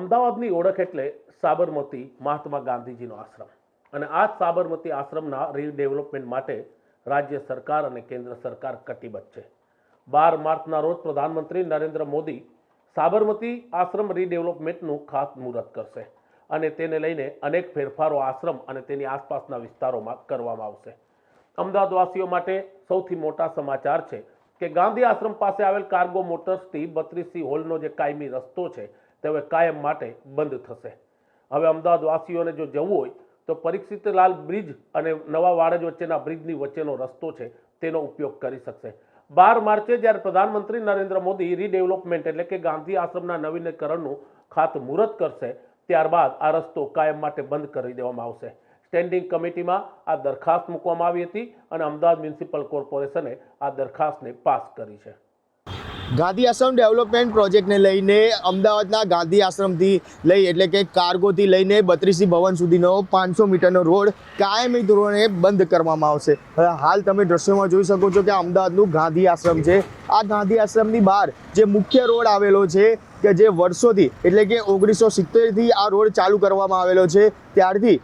અમદાવાદની ઓળખ એટલે સાબરમતી મહાત્મા ગાંધીજીનો આશ્રમ. અને આ સાબરમતી આશ્રમના રીડેવલપમેન્ટ માટે રાજ્ય સરકાર અને કેન્દ્ર સરકાર કટિબદ્ધ છે. બાર માર્ચના રોજ પ્રધાનમંત્રી નરેન્દ્ર મોદી સાબરમતી આશ્રમ રીડેવલપમેન્ટનું ખાતમુહૂર્ત કરશે અને તેને લઈને અનેક ફેરફારો આશ્રમ અને તેની આસપાસના વિસ્તારોમાં કરવામાં આવશે. અમદાવાદવાસીઓ માટે સૌથી મોટા સમાચાર છે કે ગાંધી આશ્રમ પાસે આવેલ કાર્ગો મોટર્સથી બત્રીસી હોલનો જે કાયમી રસ્તો છે તે હવે કાયમ માટે બંધ થશે. હવે અમદાવાદવાસીઓને જો જવું હોય, તો પરીક્ષિતલાલ બ્રિજ અને નવા વાડજ વચ્ચેના બ્રિજની વચ્ચેનો રસ્તો છે, તેનો ઉપયોગ કરી શકશે. બાર માર્ચે જ્યારે પ્રધાનમંત્રી નરેન્દ્ર મોદી રીડેવલપમેન્ટ એટલે કે ગાંધી આશ્રમના નવીનીકરણનું ખાતમુહૂર્ત કરશે, ત્યારબાદ આ રસ્તો કાયમ માટે બંધ કરી દેવામાં આવશે. સ્ટેન્ડિંગ કમિટીમાં આ દરખાસ્ત મૂકવામાં આવી હતી અને અમદાવાદ મ્યુનિસિપલ કોર્પોરેશને આ દરખાસ્તને પાસ કરી છે. ગાંધી આશ્રમ ડેવલપમેન્ટ પ્રોજેક્ટને લઈને અમદાવાદના ગાંધી આશ્રમથી લઈ એટલે કે કાર્ગોથી લઈને બત્રીસી ભવન સુધીનો પાંચસો મીટરનો રોડ કાયમી ધોરણે બંધ કરવામાં આવશે. હવે હાલ તમે દ્રશ્યોમાં જોઈ શકો છો કે અમદાવાદનું ગાંધી આશ્રમ છે. આ ગાંધી આશ્રમની બહાર જે મુખ્ય રોડ આવેલો છે કે જે વર્ષોથી એટલે કે ઓગણીસો સિત્તેરથી આ રોડ ચાલુ કરવામાં આવેલો છે. ત્યારથી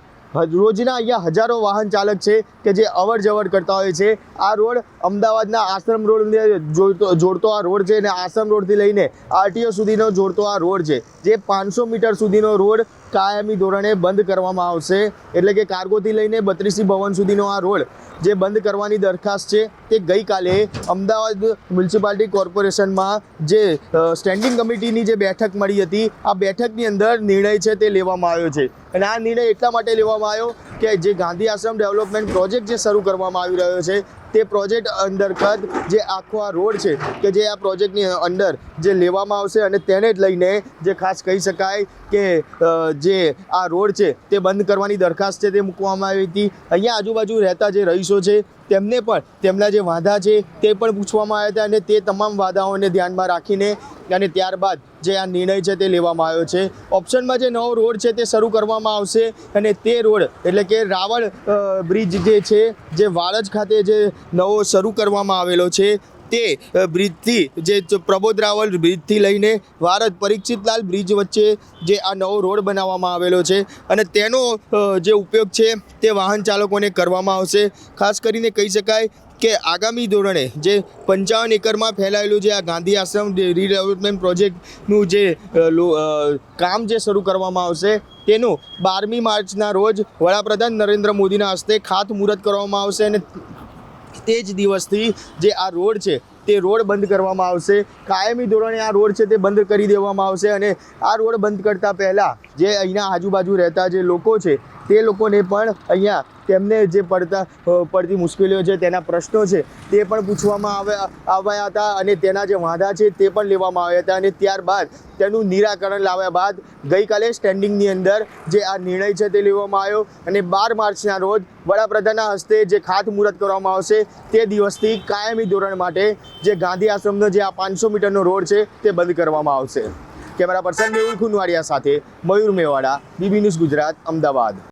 રોજના અહીંયા હજારો વાહન ચાલક છે કે જે અવર જવર કરતા હોય છે. આ રોડ અમદાવાદના આશ્રમ રોડને જોડતો આ રોડ છે અને આશ્રમ રોડથી લઈને આરટીઓ સુધીનો જોડતો આ રોડ છે. જે પાંચસો મીટર સુધીનો રોડ કાયમી ધોરણે બંધ કરવામાં આવશે. એટલે કે કાર્ગોથી લઈને બત્રીસી ભવન સુધીનો આ રોડ જે બંધ કરવાની દરખાસ્ત છે તે ગઈકાલે અમદાવાદ મ્યુનિસિપાલિટી કોર્પોરેશનમાં જે સ્ટેન્ડિંગ કમિટીની જે બેઠક મળી હતી, આ બેઠકની અંદર નિર્ણય છે તે લેવામાં આવ્યો છે. અને આ નિર્ણય એટલા માટે લેવામાં આવ્યો કે જે ગાંધી આશ્રમ ડેવલપમેન્ટ પ્રોજેક્ટ જે શરૂ કરવામાં આવી રહ્યો છે તે પ્રોજેક્ટ અંતર્ગત જે આખો આ રોડ છે, કે જે આ પ્રોજેક્ટની અંદર જે લેવામાં આવશે અને તેને જ લઈને જે ખાસ કહી શકાય કે જે આ રોડ છે તે બંધ કરવાની દરખાસ્ત છે તે મૂકવામાં આવી હતી. અહીંયા આજુબાજુ રહેતા જે રહીશો છે, તેમને પણ તેમના જે વાંધા છે તે પણ પૂછવામાં આવ્યા હતા અને તે તમામ વાદાઓને ધ્યાનમાં રાખીને અને ત્યારબાદ જે આ નિર્ણય છે તે લેવામાં આવ્યો છે. ઓપ્શનમાં જે નવો રોડ છે તે શરૂ કરવામાં આવશે અને તે રોડ એટલે કે રાવળ બ્રિજ જે છે, જે વાળજ ખાતે જે નવો શરૂ કરવામાં આવેલો છે, તે બ્રિજથી જે પ્રબોધ રાવલ બ્રિજથી લઈને વારજ પરીક્ષિતલાલ બ્રિજ વચ્ચે જે આ નવો રોડ બનાવવામાં આવેલો છે અને તેનો જે ઉપયોગ છે તે વાહન ચાલકોને કરવામાં આવશે. ખાસ કરીને કહી શકાય કે આગામી ધોરણે જે પંચાવન એકરમાં ફેલાયેલું જે આ ગાંધી આશ્રમ રીડેવલપમેન્ટ પ્રોજેક્ટનું જે કામ જે શરૂ કરવામાં આવશે, તેનું બારમી માર્ચના રોજ વડાપ્રધાન નરેન્દ્ર મોદીના હસ્તે ખાતમુહૂર્ત કરવામાં આવશે અને તે જ દિવસથી જે આ રોડ છે, તે રોડ બંધ કરવામાં આવશે. કાયમી ધોરણે આ રોડ છે, તે બંધ કરી દેવામાં આવશે અને આ રોડ બંધ કરતાં પહેલાં જે અહીંના આજુબાજુ રહેતા જે લોકો છે, તે લોકોને પણ અહીંયા તેમને જે પડતા પડતી મુશ્કેલીઓ છે, તેના પ્રશ્નો છે, તે પણ પૂછવામાં આવ્યા આવ્યા હતા અને તેના જે વાંધા છે, તે પણ લેવામાં આવ્યા હતા અને ત્યારબાદ તેનું નિરાકરણ લાવ્યા બાદ ગઈકાલે સ્ટેન્ડિંગની અંદર જે આ નિર્ણય છે તે લેવામાં આવ્યો અને બાર માર્ચના રોજ વડાપ્રધાનના હસ્તે જે ખાતમુહૂર્ત કરવામાં આવશે, તે દિવસથી કાયમી ધોરણ માટે જે ગાંધી આશ્રમનો જે આ પાંચસો મીટરનો રોડ છે, તે બંધ કરવામાં આવશે. કેમેરા પર્સન મેહુલ ખુનવાડિયા સાથે મયુર મેવાડા, બીબી ન્યૂઝ ગુજરાત, અમદાવાદ.